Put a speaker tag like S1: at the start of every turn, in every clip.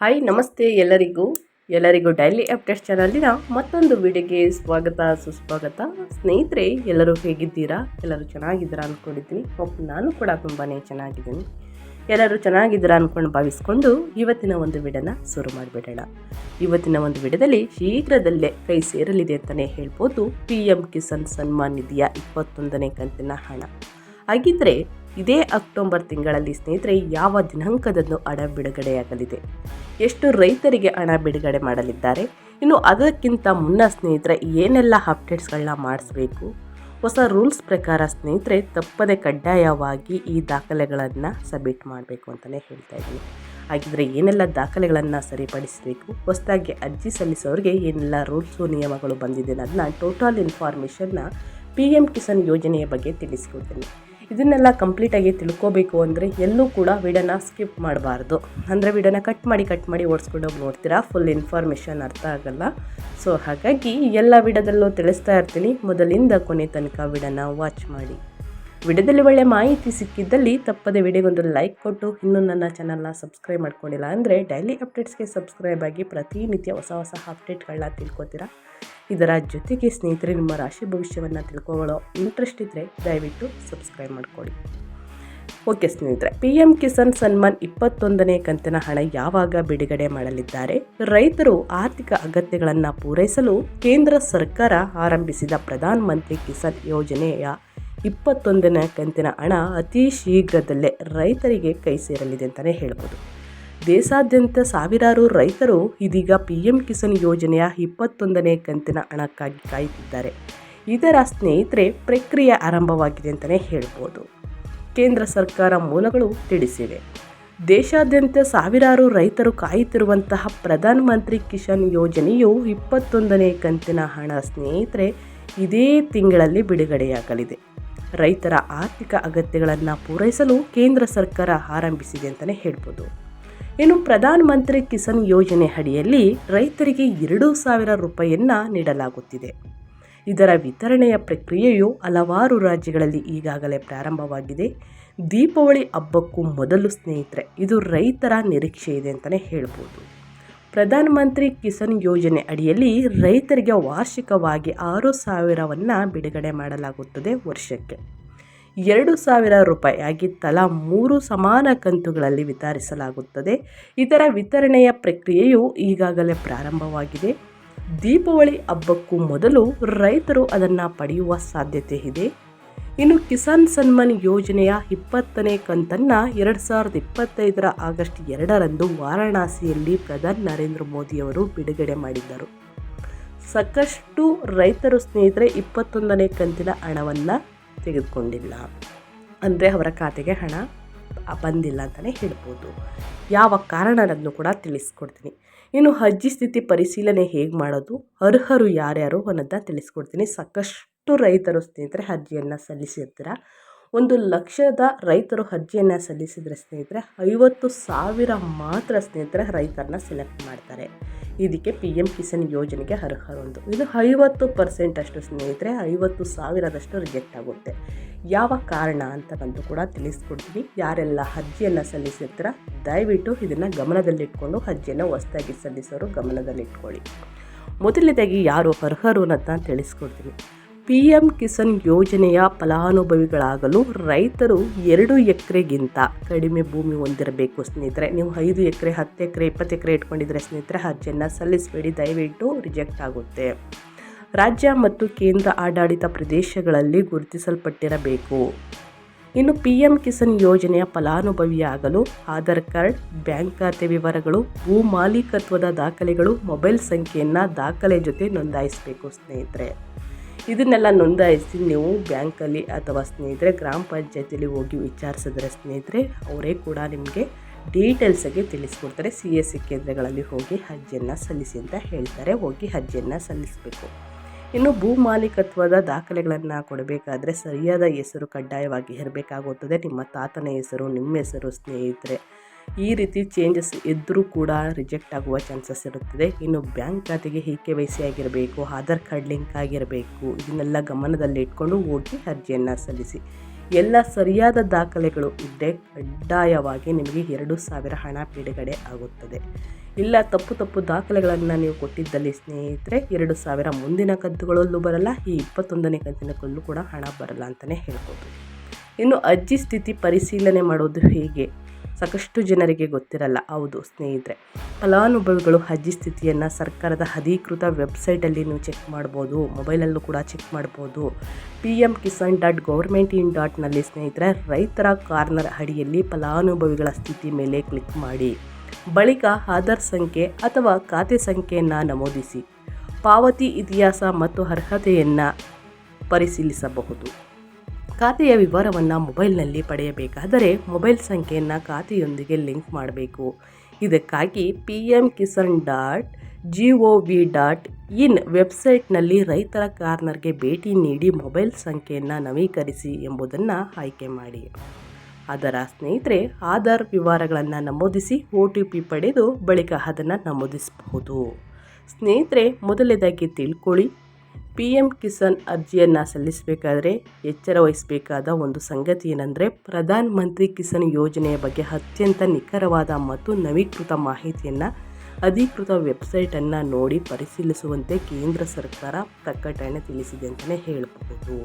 S1: Hi ನಮಸ್ತೆ ಎಲ್ಲರಿಗೂ. ಎಲ್ಲರಿಗೂ ಡೈಲಿ ಅಪ್ಡೇಟ್ಸ್ ಚಾನಲಿನ ಮತ್ತೊಂದು ವಿಡಿಯೋಗೆ ಸ್ವಾಗತ, ಸುಸ್ವಾಗತ. ಸ್ನೇಹಿತರೆ, ಎಲ್ಲರೂ ಹೇಗಿದ್ದೀರಾ? ಎಲ್ಲರೂ ಚೆನ್ನಾಗಿದ್ದೀರಾ ಅಂದ್ಕೊಂಡಿದ್ದೀನಿ ಹೋಪ್ ನಾನು ಕೂಡ ತುಂಬಾ ಚೆನ್ನಾಗಿದ್ದೀನಿ. ಎಲ್ಲರೂ ಚೆನ್ನಾಗಿದ್ದೀರಾ ಅಂದ್ಕೊಂಡು ಭಾವಿಸ್ಕೊಂಡು ಇವತ್ತಿನ ಒಂದು ವಿಡಿಯೋನ ಶುರು ಮಾಡಿಬಿಡೋಣ. ಇವತ್ತಿನ ಒಂದು ವಿಡಿಯೋದಲ್ಲಿ ಶೀಘ್ರದಲ್ಲೇ ಕೈ ಸೇರಲಿದೆ ಅಂತಲೇ ಹೇಳ್ಬೋದು. ಪಿ ಎಂ ಕಿಸಾನ್ ಸನ್ಮಾನ್ ನಿಧಿಯ ಇಪ್ಪತ್ತೊಂದನೇ ಕಂತಿನ ಹಣ. ಹಾಗಿದ್ರೆ ಇದೇ ಅಕ್ಟೋಬರ್ ತಿಂಗಳಲ್ಲಿ ಸ್ನೇಹಿತರೆ, ಯಾವ ದಿನಾಂಕದಂದು ಹಣ ಬಿಡುಗಡೆಯಾಗಲಿದೆ? ಎಷ್ಟು ರೈತರಿಗೆ ಹಣ ಬಿಡುಗಡೆ ಮಾಡಲಿದ್ದಾರೆ? ಇನ್ನು ಅದಕ್ಕಿಂತ ಮುನ್ನ ಸ್ನೇಹಿತರೆ, ಏನೆಲ್ಲ ಅಪ್ಡೇಟ್ಸ್ಗಳನ್ನ ಮಾಡಿಸ್ಬೇಕು? ಹೊಸ ರೂಲ್ಸ್ ಪ್ರಕಾರ ಸ್ನೇಹಿತರೆ, ತಪ್ಪದೆ ಕಡ್ಡಾಯವಾಗಿ ಈ ದಾಖಲೆಗಳನ್ನು ಸಬ್ಮಿಟ್ ಮಾಡಬೇಕು ಅಂತಲೇ ಹೇಳ್ತಾ ಇದ್ದೀನಿ. ಹಾಗಿದ್ರೆ ಏನೆಲ್ಲ ದಾಖಲೆಗಳನ್ನು ಸರಿಪಡಿಸಬೇಕು? ಹೊಸದಾಗಿ ಅರ್ಜಿ ಸಲ್ಲಿಸೋರಿಗೆ ಏನೆಲ್ಲ ರೂಲ್ಸು, ನಿಯಮಗಳು ಬಂದಿದೆ ಅನ್ನೋದನ್ನ ಟೋಟಲ್ ಇನ್ಫಾರ್ಮೇಷನ್ನ ಪಿ ಎಂ ಕಿಸಾನ್ ಯೋಜನೆಯ ಬಗ್ಗೆ ತಿಳಿಸ್ಕೊಡ್ತೀನಿ. ಇದನ್ನೆಲ್ಲ ಕಂಪ್ಲೀಟಾಗಿ ತಿಳ್ಕೋಬೇಕು ಅಂದರೆ ಎಲ್ಲೂ ಕೂಡ ವಿಡನ ಸ್ಕಿಪ್ ಮಾಡಬಾರ್ದು. ಅಂದರೆ ವಿಡನ ಕಟ್ ಮಾಡಿ ಕಟ್ ಮಾಡಿ ಓಡಿಸ್ಕೊಂಡು ಹೋಗಿ ನೋಡ್ತೀರಾ? ಫುಲ್ ಇನ್ಫಾರ್ಮೇಷನ್ ಅರ್ಥ ಆಗಲ್ಲ. ಸೊ ಹಾಗಾಗಿ ಎಲ್ಲ ವಿಡದಲ್ಲೂ ತಿಳಿಸ್ತಾ ಇರ್ತೀನಿ. ಮೊದಲಿಂದ ಕೊನೆ ತನಕ ವಿಡನ ವಾಚ್ ಮಾಡಿ. ವಿಡಿಯೋದಲ್ಲಿ ಒಳ್ಳೆ ಮಾಹಿತಿ ಸಿಕ್ಕಿದ್ದಲ್ಲಿ ತಪ್ಪದೆ ವಿಡಿಯೋಗೊಂದು ಲೈಕ್ ಕೊಟ್ಟು, ಇನ್ನೂ ನನ್ನ ಚಾನಲ್ನ ಸಬ್ಸ್ಕ್ರೈಬ್ ಮಾಡ್ಕೊಂಡಿಲ್ಲ ಅಂದರೆ ಡೈಲಿ ಅಪ್ಡೇಟ್ಸ್ಗೆ ಸಬ್ಸ್ಕ್ರೈಬ್ ಆಗಿ ಪ್ರತಿನಿತ್ಯ ಹೊಸ ಹೊಸ ಅಪ್ಡೇಟ್ಗಳನ್ನ ತಿಳ್ಕೊತೀರಾ? ಇದರ ಜೊತೆಗೆ ಸ್ನೇಹಿತರೆ, ನಿಮ್ಮ ರಾಶಿ ಭವಿಷ್ಯವನ್ನು ತಿಳ್ಕೊಳ್ಳೋ ಇಂಟ್ರೆಸ್ಟ್ ಇದ್ದರೆ ದಯವಿಟ್ಟು ಸಬ್ಸ್ಕ್ರೈಬ್ ಮಾಡ್ಕೊಳ್ಳಿ. ಓಕೆ ಸ್ನೇಹಿತರೆ ಪಿ ಎಂ ಕಿಸಾನ್ ಸನ್ಮಾನ್ ಇಪ್ಪತ್ತೊಂದನೇ ಕಂತಿನ ಹಣ ಯಾವಾಗ ಬಿಡುಗಡೆ ಮಾಡಲಿದ್ದಾರೆ? ರೈತರು ಆರ್ಥಿಕ ಅಗತ್ಯಗಳನ್ನು ಪೂರೈಸಲು ಕೇಂದ್ರ ಸರ್ಕಾರ ಆರಂಭಿಸಿದ ಪ್ರಧಾನ ಮಂತ್ರಿ ಕಿಸಾನ್ ಯೋಜನೆಯ ಇಪ್ಪತ್ತೊಂದನೇ ಕಂತಿನ ಹಣ ಅತಿ ಶೀಘ್ರದಲ್ಲೇ ರೈತರಿಗೆ ಕೈ ಸೇರಲಿದೆ ಅಂತಲೇ ಹೇಳ್ಬೋದು. ದೇಶಾದ್ಯಂತ ಸಾವಿರಾರು ರೈತರು ಇದೀಗ ಪಿ ಎಂ ಕಿಸಾನ್ ಯೋಜನೆಯ ಇಪ್ಪತ್ತೊಂದನೇ ಕಂತಿನ ಹಣಕ್ಕಾಗಿ ಕಾಯುತ್ತಿದ್ದಾರೆ. ಇದರ ಸ್ನೇಹಿತರೆ, ಪ್ರಕ್ರಿಯೆ ಆರಂಭವಾಗಿದೆ ಅಂತಲೇ ಹೇಳ್ಬೋದು. ಕೇಂದ್ರ ಸರ್ಕಾರ ಮೂಲಗಳು ತಿಳಿಸಿವೆ. ದೇಶಾದ್ಯಂತ ಸಾವಿರಾರು ರೈತರು ಕಾಯುತ್ತಿರುವಂತಹ ಪ್ರಧಾನ ಮಂತ್ರಿ ಕಿಸಾನ್ ಯೋಜನೆಯು ಇಪ್ಪತ್ತೊಂದನೇ ಕಂತಿನ ಹಣ ಸ್ನೇಹಿತರೆ, ಇದೇ ತಿಂಗಳಲ್ಲಿ ಬಿಡುಗಡೆಯಾಗಲಿದೆ. ರೈತರ ಆರ್ಥಿಕ ಅಗತ್ಯಗಳನ್ನು ಪೂರೈಸಲು ಕೇಂದ್ರ ಸರ್ಕಾರ ಆರಂಭಿಸಿದೆ ಅಂತಲೇ ಹೇಳ್ಬೋದು. ಇನ್ನು ಪ್ರಧಾನ ಮಂತ್ರಿ ಕಿಸಾನ್ ಯೋಜನೆ ಅಡಿಯಲ್ಲಿ ರೈತರಿಗೆ ಎರಡು ಸಾವಿರ ರೂಪಾಯಿಯನ್ನು ನೀಡಲಾಗುತ್ತಿದೆ. ಇದರ ವಿತರಣೆಯ ಪ್ರಕ್ರಿಯೆಯು ಹಲವಾರು ರಾಜ್ಯಗಳಲ್ಲಿ ಈಗಾಗಲೇ ಪ್ರಾರಂಭವಾಗಿದೆ. ದೀಪಾವಳಿ ಹಬ್ಬಕ್ಕೂ ಮೊದಲು ಸ್ನೇಹಿತರೆ, ಇದು ರೈತರ ನಿರೀಕ್ಷೆ ಇದೆ ಅಂತಲೇ ಹೇಳ್ಬೋದು. ಪ್ರಧಾನಮಂತ್ರಿ ಕಿಸಾನ್ ಯೋಜನೆ ಅಡಿಯಲ್ಲಿ ರೈತರಿಗೆ ವಾರ್ಷಿಕವಾಗಿ ಆರು ಸಾವಿರವನ್ನು ಬಿಡುಗಡೆ ಮಾಡಲಾಗುತ್ತದೆ ವರ್ಷಕ್ಕೆ. ಎರಡು ಸಾವಿರ ರೂಪಾಯಿಯಾಗಿ ತಲಾ ಮೂರು ಸಮಾನ ಕಂತುಗಳಲ್ಲಿ ವಿತರಿಸಲಾಗುತ್ತದೆ. ಇದರ ವಿತರಣೆಯ ಪ್ರಕ್ರಿಯೆಯು ಈಗಾಗಲೇ ಪ್ರಾರಂಭವಾಗಿದೆ. ದೀಪಾವಳಿ ಹಬ್ಬಕ್ಕೂ ಮೊದಲು ರೈತರು ಅದನ್ನು ಪಡೆಯುವ ಸಾಧ್ಯತೆ ಇದೆ. ಇನ್ನು ಕಿಸಾನ್ ಸನ್ಮಾನ್ ಯೋಜನೆಯ ಇಪ್ಪತ್ತನೇ ಕಂತನ್ನು ಎರಡು ಸಾವಿರದ ಇಪ್ಪತ್ತೈದರ ಆಗಸ್ಟ್ ಎರಡರಂದು ವಾರಾಣಸಿಯಲ್ಲಿ ಪ್ರಧಾನಿ ನರೇಂದ್ರ ಮೋದಿಯವರು ಬಿಡುಗಡೆ ಮಾಡಿದ್ದರು. ಸಾಕಷ್ಟು ರೈತರು ಸ್ನೇಹಿತರೆ, ಇಪ್ಪತ್ತೊಂದನೇ ಕಂತಿನ ಹಣವನ್ನು ತೆಗೆದುಕೊಂಡಿಲ್ಲ. ಅಂದರೆ ಅವರ ಖಾತೆಗೆ ಹಣ ಬಂದಿಲ್ಲ ಅಂತಲೇ ಹೇಳ್ಬೋದು. ಯಾವ ಕಾರಣನನ್ನು ಕೂಡ ತಿಳಿಸ್ಕೊಡ್ತೀನಿ. ಇನ್ನು ಅರ್ಜಿ ಸ್ಥಿತಿ ಪರಿಶೀಲನೆ ಹೇಗೆ ಮಾಡೋದು? ಅರ್ಹರು ಯಾರ್ಯಾರು ಅನ್ನೋದನ್ನ ತಿಳಿಸ್ಕೊಡ್ತೀನಿ. ಸಾಕಷ್ಟು ರೈತರು ಸ್ನೇಹಿತರೆ ಅರ್ಜಿಯನ್ನು ಸಲ್ಲಿಸಿರ್ತೀರ? ಒಂದು ಲಕ್ಷದ ರೈತರು ಅರ್ಜಿಯನ್ನು ಸಲ್ಲಿಸಿದರೆ ಸ್ನೇಹಿತರೆ, ಐವತ್ತು ಸಾವಿರ ಮಾತ್ರ ಸ್ನೇಹಿತರೆ ರೈತರನ್ನ ಸೆಲೆಕ್ಟ್ ಮಾಡ್ತಾರೆ. ಇದಕ್ಕೆ ಪಿ ಎಂ ಕಿಸಾನ್ ಯೋಜನೆಗೆ ಅರ್ಹರೊಂದು ಇದು ಐವತ್ತು ಪರ್ಸೆಂಟಷ್ಟು ಸ್ನೇಹಿತರೆ, ಐವತ್ತು ಸಾವಿರದಷ್ಟು ರಿಜೆಕ್ಟ್ ಆಗುತ್ತೆ. ಯಾವ ಕಾರಣ ಅಂತ ಬಂದು ಕೂಡ ತಿಳಿಸ್ಕೊಡ್ತೀವಿ ಯಾರೆಲ್ಲ ಅರ್ಜಿಯನ್ನು ಸಲ್ಲಿಸಿರ್ತೀರ, ದಯವಿಟ್ಟು ಇದನ್ನು ಗಮನದಲ್ಲಿಟ್ಕೊಂಡು ಅರ್ಜಿಯನ್ನು ಹೊಸದಾಗಿ ಸಲ್ಲಿಸೋರು ಗಮನದಲ್ಲಿಟ್ಕೊಳ್ಳಿ. ಮೊದಲನೇದಾಗಿ ಯಾರು ಅರ್ಹರು ಅನ್ನೋದನ್ನ ತಿಳಿಸ್ಕೊಡ್ತೀನಿ. ಪಿ ಎಂ ಕಿಸಾನ್ ಯೋಜನೆಯ ಫಲಾನುಭವಿಗಳಾಗಲು ರೈತರು ಎರಡು ಎಕರೆಗಿಂತ ಕಡಿಮೆ ಭೂಮಿ ಹೊಂದಿರಬೇಕು ಸ್ನೇಹಿತರೆ. ನೀವು ಐದು ಎಕರೆ, ಹತ್ತು ಎಕರೆ, ಇಪ್ಪತ್ತು ಎಕರೆ ಇಟ್ಕೊಂಡಿದ್ರೆ ಸ್ನೇಹಿತರೆ ಅರ್ಜಿಯನ್ನು ಸಲ್ಲಿಸಬೇಡಿ, ದಯವಿಟ್ಟು ರಿಜೆಕ್ಟ್ ಆಗುತ್ತೆ. ರಾಜ್ಯ ಮತ್ತು ಕೇಂದ್ರ ಆಡಳಿತ ಪ್ರದೇಶಗಳಲ್ಲಿ ಗುರುತಿಸಲ್ಪಟ್ಟಿರಬೇಕು. ಇನ್ನು ಪಿ ಎಂ ಕಿಸಾನ್ ಯೋಜನೆಯ ಫಲಾನುಭವಿಯಾಗಲು ಆಧಾರ್ ಕಾರ್ಡ್, ಬ್ಯಾಂಕ್ ಖಾತೆ ವಿವರಗಳು, ಭೂ ಮಾಲೀಕತ್ವದ ದಾಖಲೆಗಳು, ಮೊಬೈಲ್ ಸಂಖ್ಯೆಯನ್ನು ದಾಖಲೆ ಜೊತೆ ನೋಂದಾಯಿಸಬೇಕು ಸ್ನೇಹಿತರೆ. ಇದನ್ನೆಲ್ಲ ನೋಂದಾಯಿಸಿ ನೀವು ಬ್ಯಾಂಕಲ್ಲಿ ಅಥವಾ ಸ್ನೇಹಿತರೆ ಗ್ರಾಮ ಪಂಚಾಯತಿಯಲ್ಲಿ ಹೋಗಿ ವಿಚಾರಿಸಿದ್ರೆ ಸ್ನೇಹಿತರೆ, ಅವರೇ ಕೂಡ ನಿಮಗೆ ಡೀಟೇಲ್ಸಾಗಿ ತಿಳಿಸ್ಕೊಡ್ತಾರೆ. ಸಿ ಎಸ್ ಸಿ ಕೇಂದ್ರಗಳಲ್ಲಿ ಹೋಗಿ ಅರ್ಜಿಯನ್ನು ಸಲ್ಲಿಸಿ ಅಂತ ಹೇಳ್ತಾರೆ. ಹೋಗಿ ಅರ್ಜಿಯನ್ನು ಸಲ್ಲಿಸಬೇಕು. ಇನ್ನು ಭೂ ಮಾಲೀಕತ್ವದ ದಾಖಲೆಗಳನ್ನು ಕೊಡಬೇಕಾದ್ರೆ ಸರಿಯಾದ ಹೆಸರು ಕಡ್ಡಾಯವಾಗಿ ಇರಬೇಕಾಗುತ್ತದೆ ನಿಮ್ಮ ತಾತನ ಹೆಸರು, ನಿಮ್ಮ ಹೆಸರು ಸ್ನೇಹಿತರೆ. ಈ ರೀತಿ ಚೇಂಜಸ್ ಇದ್ದರೂ ಕೂಡ ರಿಜೆಕ್ಟ್ ಆಗುವ ಚಾನ್ಸಸ್ ಇರುತ್ತದೆ. ಇನ್ನು ಬ್ಯಾಂಕ್ ಖಾತೆಗೆ ಇ ಕೆ ವೈ ಸಿ ಆಗಿರಬೇಕು, ಆಧಾರ್ ಕಾರ್ಡ್ ಲಿಂಕ್ ಆಗಿರಬೇಕು, ಇದನ್ನೆಲ್ಲ ಗಮನದಲ್ಲಿ ಇಟ್ಕೊಂಡು ಹೋಗಿ ಅರ್ಜಿಯನ್ನು ಸಲ್ಲಿಸಿ. ಎಲ್ಲ ಸರಿಯಾದ ದಾಖಲೆಗಳು ಇದ್ದರೆ ಕಡ್ಡಾಯವಾಗಿ ನಿಮಗೆ ಎರಡು ಸಾವಿರ ಹಣ ಬಿಡುಗಡೆ ಆಗುತ್ತದೆ. ಇಲ್ಲ ತಪ್ಪು ತಪ್ಪು ದಾಖಲೆಗಳನ್ನು ನೀವು ಕೊಟ್ಟಿದ್ದಲ್ಲಿ ಸ್ನೇಹಿತರೆ, ಎರಡು ಸಾವಿರ ಮುಂದಿನ ಕಂತುಗಳಲ್ಲೂ ಬರಲ್ಲ, ಈ ಇಪ್ಪತ್ತೊಂದನೇ ಕಲ್ಲು ಕೂಡ ಹಣ ಬರಲ್ಲ ಅಂತಲೇ ಹೇಳ್ಬೋದು. ಇನ್ನು ಅರ್ಜಿ ಸ್ಥಿತಿ ಪರಿಶೀಲನೆ ಮಾಡೋದು ಹೇಗೆ? ಸಾಕಷ್ಟು ಜನರಿಗೆ ಗೊತ್ತಿರಲ್ಲ. ಹೌದು, ಸ್ನೇಹಿತರೆ. ಫಲಾನುಭವಿಗಳು ಅರ್ಜಿ ಸ್ಥಿತಿಯನ್ನು ಸರ್ಕಾರದ ಅಧಿಕೃತ ವೆಬ್ಸೈಟಲ್ಲಿ ನೀವು ಚೆಕ್ ಮಾಡ್ಬೋದು, ಮೊಬೈಲಲ್ಲೂ ಕೂಡ ಚೆಕ್ ಮಾಡ್ಬೋದು. P M Kisan dot government in ಡಾಟ್ನಲ್ಲಿ ಸ್ನೇಹಿತರೆ, ರೈತರ ಕಾರ್ನರ್ ಅಡಿಯಲ್ಲಿ ಫಲಾನುಭವಿಗಳ ಸ್ಥಿತಿ ಮೇಲೆ ಕ್ಲಿಕ್ ಮಾಡಿ. ಬಳಿಕ ಆಧಾರ್ ಸಂಖ್ಯೆ ಅಥವಾ ಖಾತೆ ಸಂಖ್ಯೆಯನ್ನು ನಮೂದಿಸಿ. ಪಾವತಿ ಇತಿಹಾಸ ಮತ್ತು ಅರ್ಹತೆಯನ್ನು ಪರಿಶೀಲಿಸಬಹುದು. ಖಾತೆಯ ವಿವರವನ್ನು ಮೊಬೈಲ್ನಲ್ಲಿ ಪಡೆಯಬೇಕಾದರೆ ಮೊಬೈಲ್ ಸಂಖ್ಯೆಯನ್ನು ಖಾತೆಯೊಂದಿಗೆ ಲಿಂಕ್ ಮಾಡಬೇಕು. ಇದಕ್ಕಾಗಿ P M Kisan dot G O V dot in ವೆಬ್ಸೈಟ್ನಲ್ಲಿ ರೈತರ ಕಾರ್ನರ್ಗೆ ಭೇಟಿ ನೀಡಿ ಮೊಬೈಲ್ ಸಂಖ್ಯೆಯನ್ನು ನವೀಕರಿಸಿ ಎಂಬುದನ್ನು ಆಯ್ಕೆ ಮಾಡಿ. ಅದರ ಸ್ನೇಹಿತರೆ, ಆಧಾರ್ ವಿವರಗಳನ್ನು ನಮೂದಿಸಿ ಒ ಟಿ ಪಿ ಪಡೆದು ಬಳಿಕ ಅದನ್ನು ನಮೂದಿಸಬಹುದು. ಸ್ನೇಹಿತರೆ, ಮೊದಲನೇದಾಗಿ ತಿಳ್ಕೊಳ್ಳಿ. ಪಿ ಎಂ ಕಿಸಾನ್ ಅರ್ಜಿಯನ್ನು ಸಲ್ಲಿಸಬೇಕಾದ್ರೆ ಎಚ್ಚರ ವಹಿಸಬೇಕಾದ ಒಂದು ಸಂಗತಿ ಏನಂದರೆ, ಪ್ರಧಾನ ಮಂತ್ರಿ ಕಿಸಾನ್ ಯೋಜನೆಯ ಬಗ್ಗೆ ಅತ್ಯಂತ ನಿಖರವಾದ ಮತ್ತು ನವೀಕೃತ ಮಾಹಿತಿಯನ್ನು, ಅಧಿಕೃತ ವೆಬ್ಸೈಟನ್ನು ನೋಡಿ ಪರಿಶೀಲಿಸುವಂತೆ ಕೇಂದ್ರ ಸರ್ಕಾರ ಪ್ರಕಟಣೆ ತಿಳಿಸಿದೆ ಅಂತಲೇ ಹೇಳಬಹುದು.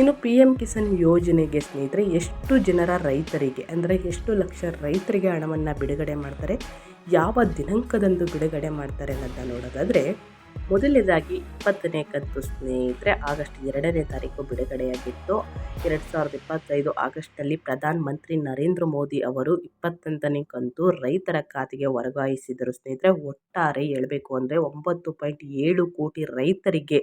S1: ಇನ್ನು ಪಿ ಎಂ ಕಿಸಾನ್ ಯೋಜನೆಗೆ ಸ್ನೇಹಿತರೆ, ಎಷ್ಟು ಜನರ ರೈತರಿಗೆ, ಅಂದರೆ ಎಷ್ಟು ಲಕ್ಷ ರೈತರಿಗೆ ಹಣವನ್ನು ಬಿಡುಗಡೆ ಮಾಡ್ತಾರೆ, ಯಾವ ದಿನಾಂಕದಂದು ಬಿಡುಗಡೆ ಮಾಡ್ತಾರೆ ಅನ್ನೋದನ್ನ ನೋಡೋದಾದರೆ ಮೊದಲನೇದಾಗಿ ಇಪ್ಪತ್ತನೇ ಕಂತು ಸ್ನೇಹಿತರೆ, ಆಗಸ್ಟ್ ಎರಡನೇ ತಾರೀಕು ಬಿಡುಗಡೆಯಾಗಿತ್ತು. ಎರಡು ಸಾವಿರದ ಇಪ್ಪತ್ತೈದು ಆಗಸ್ಟ್ನಲ್ಲಿ ಪ್ರಧಾನ ಮಂತ್ರಿ ನರೇಂದ್ರ ಮೋದಿ ಅವರು ಇಪ್ಪತ್ತೊಂದನೇ ಕಂತು ರೈತರ ಖಾತೆಗೆ ವರ್ಗಾಯಿಸಿದರು. ಸ್ನೇಹಿತರೆ, ಒಟ್ಟಾರೆ ಹೇಳಬೇಕು ಅಂದರೆ ಒಂಬತ್ತು ಪಾಯಿಂಟ್ ಏಳು ಕೋಟಿ ರೈತರಿಗೆ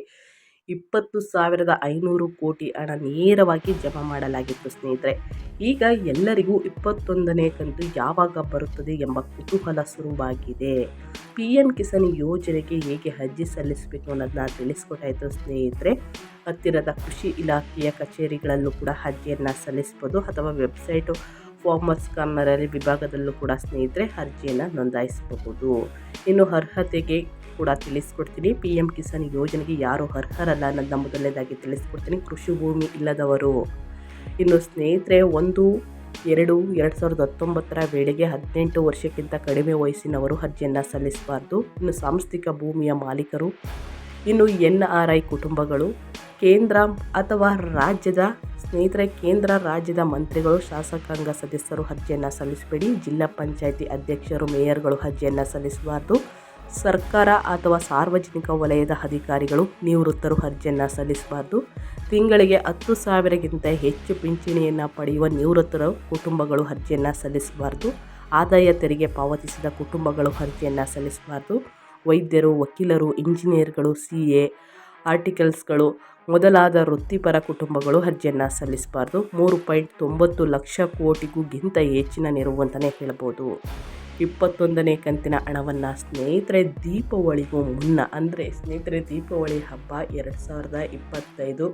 S1: ಇಪ್ಪತ್ತು ಸಾವಿರದ ಐನೂರು ಕೋಟಿ ಹಣ ನೇರವಾಗಿ ಜಮಾ ಮಾಡಲಾಗಿತ್ತು ಸ್ನೇಹಿತರೆ. ಈಗ ಎಲ್ಲರಿಗೂ ಇಪ್ಪತ್ತೊಂದನೇ ಕಂತು ಯಾವಾಗ ಬರುತ್ತದೆ ಎಂಬ ಕುತೂಹಲ ಶುರುವಾಗಿದೆ. ಪಿ ಎಂ ಕಿಸಾನ್ ಯೋಜನೆಗೆ ಹೇಗೆ ಅರ್ಜಿ ಸಲ್ಲಿಸಬೇಕು ಅನ್ನೋದನ್ನ ತಿಳಿಸ್ಕೊಟ್ಟಾಯಿತು ಸ್ನೇಹಿತರೆ. ಹತ್ತಿರದ ಕೃಷಿ ಇಲಾಖೆಯ ಕಚೇರಿಗಳಲ್ಲೂ ಕೂಡ ಅರ್ಜಿಯನ್ನು ಸಲ್ಲಿಸ್ಬೋದು ಅಥವಾ ವೆಬ್ಸೈಟು ಫಾರ್ಮರ್ಸ್ ಕಾರ್ನರಲ್ಲಿ ವಿಭಾಗದಲ್ಲೂ ಕೂಡ ಸ್ನೇಹಿತರೆ ಅರ್ಜಿಯನ್ನು ನೋಂದಾಯಿಸಬಹುದು. ಇನ್ನು ಅರ್ಹತೆಗೆ ಕೂಡ ತಿಳಿಸ್ಕೊಡ್ತೀನಿ. ಪಿ ಎಂ ಕಿಸಾನ್ ಯೋಜನೆಗೆ ಯಾರು ಅರ್ಹರಲ್ಲ ಅನ್ನೋದನ್ನ ಮೊದಲನೇದಾಗಿ ತಿಳಿಸ್ಕೊಡ್ತೀನಿ. ಕೃಷಿ ಭೂಮಿ ಇಲ್ಲದವರು. ಇನ್ನು ಸ್ನೇಹಿತರೆ, ಒಂದು, ಎರಡು ಎರಡು ಸಾವಿರದ ಹತ್ತೊಂಬತ್ತರ ವೇಳೆಗೆ ಹದಿನೆಂಟು ವರ್ಷಕ್ಕಿಂತ ಕಡಿಮೆ ವಯಸ್ಸಿನವರು ಅರ್ಜಿಯನ್ನು ಸಲ್ಲಿಸಬಾರ್ದು. ಇನ್ನು ಸಾಂಸ್ಥಿಕ ಭೂಮಿಯ ಮಾಲೀಕರು, ಇನ್ನು ಎನ್ ಆರ್ ಐ ಕುಟುಂಬಗಳು, ಕೇಂದ್ರ ಅಥವಾ ರಾಜ್ಯದ, ಸ್ನೇಹಿತರೆ, ಕೇಂದ್ರ ರಾಜ್ಯದ ಮಂತ್ರಿಗಳು, ಶಾಸಕಾಂಗ ಸದಸ್ಯರು ಅರ್ಜಿಯನ್ನು ಸಲ್ಲಿಸಬೇಡಿ. ಜಿಲ್ಲಾ ಪಂಚಾಯಿತಿ ಅಧ್ಯಕ್ಷರು, ಮೇಯರ್ಗಳು ಅರ್ಜಿಯನ್ನು ಸಲ್ಲಿಸಬಾರ್ದು. ಸರ್ಕಾರ ಅಥವಾ ಸಾರ್ವಜನಿಕ ವಲಯದ ಅಧಿಕಾರಿಗಳು ನಿವೃತ್ತರು ಅರ್ಜಿಯನ್ನು ಸಲ್ಲಿಸಬಾರ್ದು. ತಿಂಗಳಿಗೆ ಹತ್ತು ಸಾವಿರಕ್ಕಿಂತ ಹೆಚ್ಚು ಪಿಂಚಣಿಯನ್ನು ಪಡೆಯುವ ನಿವೃತ್ತರ ಕುಟುಂಬಗಳು ಅರ್ಜಿಯನ್ನು ಸಲ್ಲಿಸಬಾರ್ದು. ಆದಾಯ ತೆರಿಗೆ ಪಾವತಿಸಿದ ಕುಟುಂಬಗಳು ಅರ್ಜಿಯನ್ನು ಸಲ್ಲಿಸಬಾರ್ದು. ವೈದ್ಯರು, ವಕೀಲರು, ಇಂಜಿನಿಯರ್ಗಳು, ಸಿ ಎ, ಆರ್ಟಿಕಲ್ಸ್ಗಳು ಮೊದಲಾದ ವೃತ್ತಿಪರ ಕುಟುಂಬಗಳು ಅರ್ಜಿಯನ್ನು ಸಲ್ಲಿಸಬಾರ್ದು. ಮೂರು ಪಾಯಿಂಟ್ ತೊಂಬತ್ತು ಲಕ್ಷ ಕೋಟಿಗೂ ಹೆಚ್ಚಿನ ನೆರವು ಅಂತಲೇ ಹೇಳ್ಬೋದು. ಇಪ್ಪತ್ತೊಂದನೇ ಕಂತಿನ ಹಣವನ್ನು ಸ್ನೇಹಿತರೆ, ದೀಪಾವಳಿಗೂ ಮುನ್ನ, ಅಂದರೆ ಸ್ನೇಹಿತರೆ, ದೀಪಾವಳಿ ಹಬ್ಬ ಎರಡು ಸಾವಿರದ ಇಪ್ಪತ್ತೈದು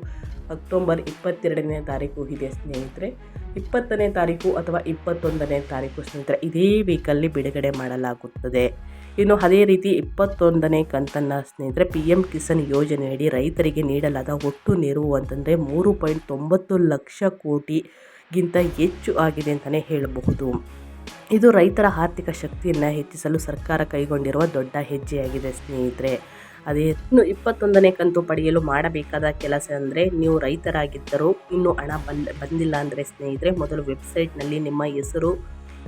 S1: ಅಕ್ಟೋಬರ್ ಇಪ್ಪತ್ತೆರಡನೇ ತಾರೀಕು ಇದೆ ಸ್ನೇಹಿತರೆ. ಇಪ್ಪತ್ತನೇ ತಾರೀಕು ಅಥವಾ ಇಪ್ಪತ್ತೊಂದನೇ ತಾರೀಕು ಸ್ನೇಹಿತರೆ, ಇದೇ ವೀಕಲ್ಲಿ ಬಿಡುಗಡೆ ಮಾಡಲಾಗುತ್ತದೆ. ಇನ್ನು ಅದೇ ರೀತಿ ಇಪ್ಪತ್ತೊಂದನೇ ಕಂತನ್ನು ಸ್ನೇಹಿತರೆ ಪಿ ಎಂ ಕಿಸಾನ್ ಯೋಜನೆಯಡಿ ರೈತರಿಗೆ ನೀಡಲಾದ ಒಟ್ಟು ನೆರವು ಅಂತಂದರೆ ಮೂರು ಪಾಯಿಂಟ್ ತೊಂಬತ್ತು ಲಕ್ಷ ಕೋಟಿಗಿಂತ ಹೆಚ್ಚು ಆಗಿದೆ ಅಂತಲೇ ಹೇಳಬಹುದು. ಇದು ರೈತರ ಆರ್ಥಿಕ ಶಕ್ತಿಯನ್ನು ಹೆಚ್ಚಿಸಲು ಸರ್ಕಾರ ಕೈಗೊಂಡಿರುವ ದೊಡ್ಡ ಹೆಜ್ಜೆಯಾಗಿದೆ ಸ್ನೇಹಿತರೆ. ಅದೇ ಇನ್ನು ಇಪ್ಪತ್ತೊಂದನೇ ಕಂತು ಪಡೆಯಲು ಮಾಡಬೇಕಾದ ಕೆಲಸ ಅಂದರೆ ನೀವು ರೈತರಾಗಿದ್ದರೂ ಇನ್ನೂ ಹಣ ಬಂದ, ಬಂದಿಲ್ಲ ಅಂದರೆ ಸ್ನೇಹಿತರೆ, ಮೊದಲು ವೆಬ್ಸೈಟ್ನಲ್ಲಿ ನಿಮ್ಮ ಹೆಸರು,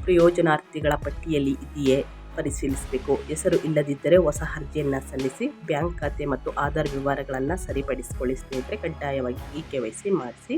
S1: ಪ್ರಯೋಜನಾರ್ಥಿಗಳ ಪಟ್ಟಿಯಲ್ಲಿ ಇದೆಯೇ? ಪರಿಶೀಲಿಸಬೇಕು. ಹೆಸರು ಇಲ್ಲದಿದ್ದರೆ ಹೊಸ ಅರ್ಜಿಯನ್ನು ಸಲ್ಲಿಸಿ ಬ್ಯಾಂಕ್ ಖಾತೆ ಮತ್ತು ಆಧಾರ್ ವಿವರಗಳನ್ನು ಸರಿಪಡಿಸಿಕೊಳ್ಳಿ. ಸ್ನೇಹಿತರೆ, ಕಡ್ಡಾಯವಾಗಿ ಈ ಕೆ ವೈ ಸಿ ಮಾಡಿಸಿ.